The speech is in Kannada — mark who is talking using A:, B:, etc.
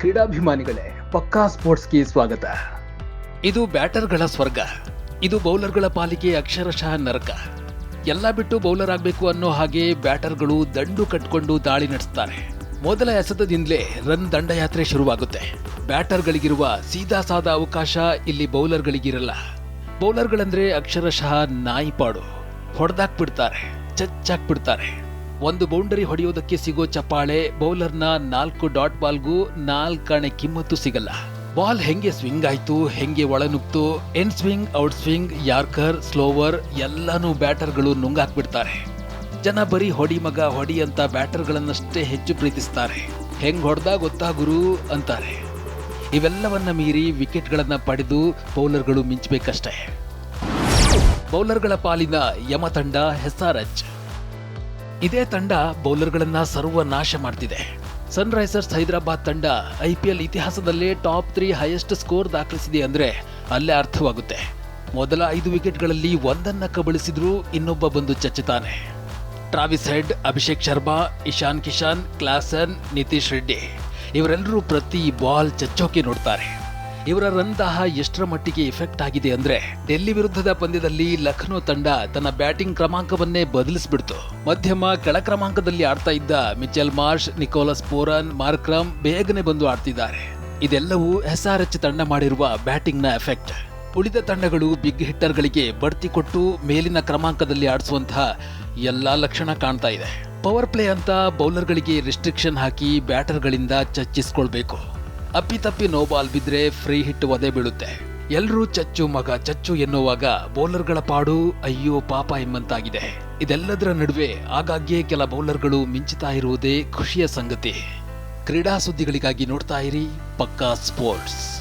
A: ಕ್ರೀಡಾಭಿಮಾನಿಗಳೇ, ಪಕ್ಕಾ ಸ್ಪೋರ್ಟ್ಸ್ಗೆ ಸ್ವಾಗತ. ಇದು ಬ್ಯಾಟರ್ಗಳ ಸ್ವರ್ಗ, ಇದು ಬೌಲರ್ಗಳ ಪಾಲಿಗೆ ಅಕ್ಷರಶಃ ನರಕ. ಎಲ್ಲ ಬಿಟ್ಟು ಬೌಲರ್ ಆಗಬೇಕು ಅನ್ನೋ ಹಾಗೆ ಬ್ಯಾಟರ್ಗಳು ದಂಡು ಕಟ್ಕೊಂಡು ದಾಳಿ ನಡೆಸ್ತಾರೆ. ಮೊದಲ ಎಸೆತದಿಂದಲೇ ರನ್ ದಂಡಯಾತ್ರೆ ಶುರುವಾಗುತ್ತೆ. ಬ್ಯಾಟರ್ಗಳಿಗಿರುವ ಸೀದಾ ಸಾದ ಅವಕಾಶ ಇಲ್ಲಿ ಬೌಲರ್ಗಳಿಗಿರಲ್ಲ. ಬೌಲರ್ಗಳಂದ್ರೆ ಅಕ್ಷರಶಃ ನಾಯಿಪಾಡು. ಹೊಡೆದಾಕ್ಬಿಡ್ತಾರೆ, ಚಚ್ಚಾಕ್ಬಿಡ್ತಾರೆ. ಒಂದು ಬೌಂಡರಿ ಹೊಡೆಯೋದಕ್ಕೆ ಸಿಗೋ ಚಪ್ಪಾಳೆ, ಬೌಲರ್ನ ನಾಲ್ಕು ಡಾಟ್ ಬಾಲ್ಗೂ ನಾಲ್ಕಾಣೆ ಕಿಮ್ಮತ್ತು ಸಿಗಲ್ಲ. ಬಾಲ್ ಹೆಂಗೆ ಸ್ವಿಂಗ್ ಆಯ್ತು, ಹೆಂಗೆ ಒಳನುಗ್ತು in swing, out swing, yorker, slower, ಎಲ್ಲಾನು ಬ್ಯಾಟರ್ಗಳು ನುಂಗಾಕ್ಬಿಡ್ತಾರೆ. ಜನ ಬರೀ ಹೊಡಿ ಮಗ, ಹೊಡಿ ಅಂತ ಬ್ಯಾಟರ್ಗಳನ್ನಷ್ಟೇ ಹೆಚ್ಚು ಪ್ರೀತಿಸ್ತಾರೆ. ಹೆಂಗ್ ಹೊಡೆದಾ ಗೊತ್ತಾ ಗುರು? ಅಂತಾರೆ. ಇವೆಲ್ಲವನ್ನ ಮೀರಿ ವಿಕೆಟ್ಗಳನ್ನ ಪಡೆದು ಬೌಲರ್ಗಳು ಮಿಂಚಬೇಕಷ್ಟೇ. ಬೌಲರ್ಗಳ ಪಾಲಿನ ಯಮತಂಡ ತಂಡ ಎಸ್ಆರ್ಎಚ್ ಇದೇ ತಂಡ ಬೌಲರ್ಗಳನ್ನ ಸರ್ವನಾಶ ಮಾಡ್ತಿದೆ. ಸನ್ ರೈಸರ್ಸ್ ಹೈದರಾಬಾದ್ ತಂಡ ಐಪಿಎಲ್ ಇತಿಹಾಸದಲ್ಲೇ ಟಾಪ್ ತ್ರೀ ಹೈಯೆಸ್ಟ್ ಸ್ಕೋರ್ ದಾಖಲಿಸಿದೆ ಅಂದ್ರೆ ಅಲ್ಲೇ ಅರ್ಥವಾಗುತ್ತೆ. ಮೊದಲ ಐದು ವಿಕೆಟ್ಗಳಲ್ಲಿ ಒಂದನ್ನ ಕಬಳಿಸಿದ್ರು ಇನ್ನೊಬ್ಬ ಬಂದು ಚಚ್ಚುತ್ತಾನೆ. Travis Head, Abhishek Sharma, Ishan Kishan, Klaasen, Nitish Reddy, ಇವರೆಲ್ಲರೂ ಪ್ರತಿ ಬಾಲ್ ಚಚ್ಚೋಕೆ ನೋಡ್ತಾರೆ. ಇವರ ರನ್ ದಾಹ ಎಷ್ಟರ ಮಟ್ಟಿಗೆ ಎಫೆಕ್ಟ್ ಆಗಿದೆ ಅಂದ್ರೆ ಡೆಲ್ಲಿ ವಿರುದ್ಧದ ಪಂದ್ಯದಲ್ಲಿ ಲಖನೌ ತಂಡ ತನ್ನ ಬ್ಯಾಟಿಂಗ್ ಕ್ರಮಾಂಕವನ್ನೇ ಬದಲಿಸಿಬಿಡ್ತು. ಮಧ್ಯಮ ಕೆಳ ಕ್ರಮಾಂಕದಲ್ಲಿ ಆಡ್ತಾ ಇದ್ದ Mitchell Marsh, Nicholas Pooran Markram ಬೇಗನೆ ಬಂದು ಆಡ್ತಿದ್ದಾರೆ. ಇದೆಲ್ಲವೂ ಎಸ್ಆರ್ಎಚ್ ತಂಡ ಮಾಡಿರುವ ಬ್ಯಾಟಿಂಗ್ನ ಎಫೆಕ್ಟ್ ಉಳಿದ ತಂಡಗಳು ಬಿಗ್ ಹಿಟ್ಟರ್ಗಳಿಗೆ ಬಡ್ತಿ ಕೊಟ್ಟು ಮೇಲಿನ ಕ್ರಮಾಂಕದಲ್ಲಿ ಆಡಿಸುವಂತಹ ಎಲ್ಲಾ ಲಕ್ಷಣ ಕಾಣ್ತಾ ಇದೆ. ಪವರ್ ಪ್ಲೇ ಅಂತ ಬೌಲರ್ಗಳಿಗೆ ರಿಸ್ಟ್ರಿಕ್ಷನ್ ಹಾಕಿ ಬ್ಯಾಟರ್ಗಳಿಂದ ಚಚ್ಚಿಸ್ಕೊಳ್ಬೇಕು. ಅಪ್ಪಿತಪ್ಪಿ ನೋ ಬಾಲ್ ಬಿದ್ರೆ ಫ್ರೀ ಹಿಟ್ ಒದೆ ಬೀಳುತ್ತೆ. ಎಲ್ರೂ ಚಚ್ಚು ಮಗ ಚಚ್ಚು ಎನ್ನುವಾಗ ಬೌಲರ್ಗಳ ಪಾಡು ಅಯ್ಯೋ ಪಾಪ ಎಂಬಂತಾಗಿದೆ. ಇದೆಲ್ಲದರ ನಡುವೆ ಆಗಾಗ್ಗೆ ಕೆಲ ಬೌಲರ್ಗಳು ಮಿಂಚುತ್ತಾ ಇರುವುದೇ ಖುಷಿಯ ಸಂಗತಿ. ಕ್ರೀಡಾ ಸುದ್ದಿಗಳಿಗಾಗಿ ನೋಡ್ತಾ ಇರಿ ಪಕ್ಕಾ ಸ್ಪೋರ್ಟ್ಸ್.